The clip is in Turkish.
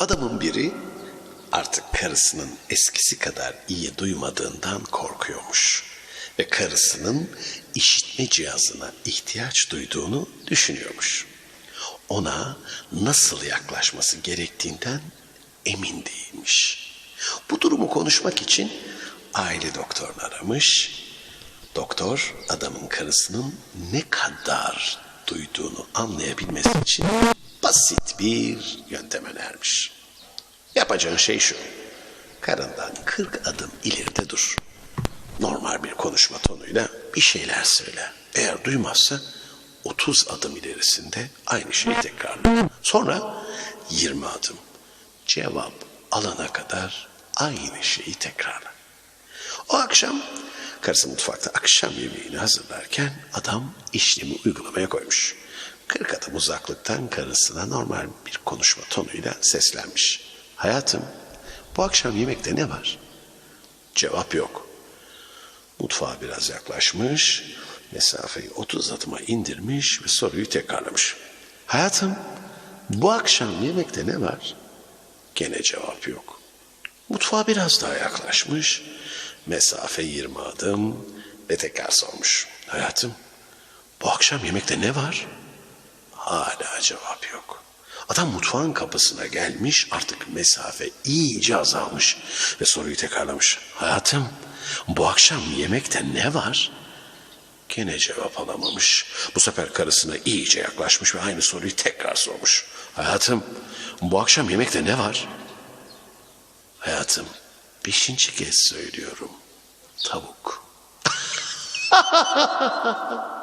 Adamın biri artık karısının eskisi kadar iyi duymadığından korkuyormuş. Ve karısının işitme cihazına ihtiyaç duyduğunu düşünüyormuş. Ona nasıl yaklaşması gerektiğinden emin değilmiş. Bu durumu konuşmak için aile doktorunu aramış. Doktor adamın karısının ne kadar duyduğunu anlayabilmesi için basit bir yöntem önermiş. Yapacağın şey şu. Karından 40 adım ileride dur. Normal bir konuşma tonuyla bir şeyler söyle. Eğer duymazsa 30 adım ilerisinde aynı şeyi tekrarla. Sonra 20 adım. Cevap alana kadar aynı şeyi tekrarla. O akşam karısı mutfakta akşam yemeğini hazırlarken adam işlemi uygulamaya koymuş. 40 adım uzaklıktan karısına normal bir konuşma tonuyla seslenmiş. Hayatım bu akşam yemekte ne var? Cevap yok. Mutfağa biraz yaklaşmış, mesafeyi 30 adıma indirmiş ve soruyu tekrarlamış. Hayatım bu akşam yemekte ne var? Gene cevap yok. Mutfağa biraz daha yaklaşmış. Mesafe 20 adım ve tekrar sormuş. Hayatım bu akşam yemekte ne var? Hala cevap yok. Adam mutfağın kapısına gelmiş artık mesafe iyice azalmış ve soruyu tekrarlamış. Hayatım bu akşam yemekte ne var? Gene cevap alamamış. Bu sefer karısına iyice yaklaşmış ve aynı soruyu tekrar sormuş. Hayatım bu akşam yemekte ne var? Hayatım, beşinci kez söylüyorum. Tavuk.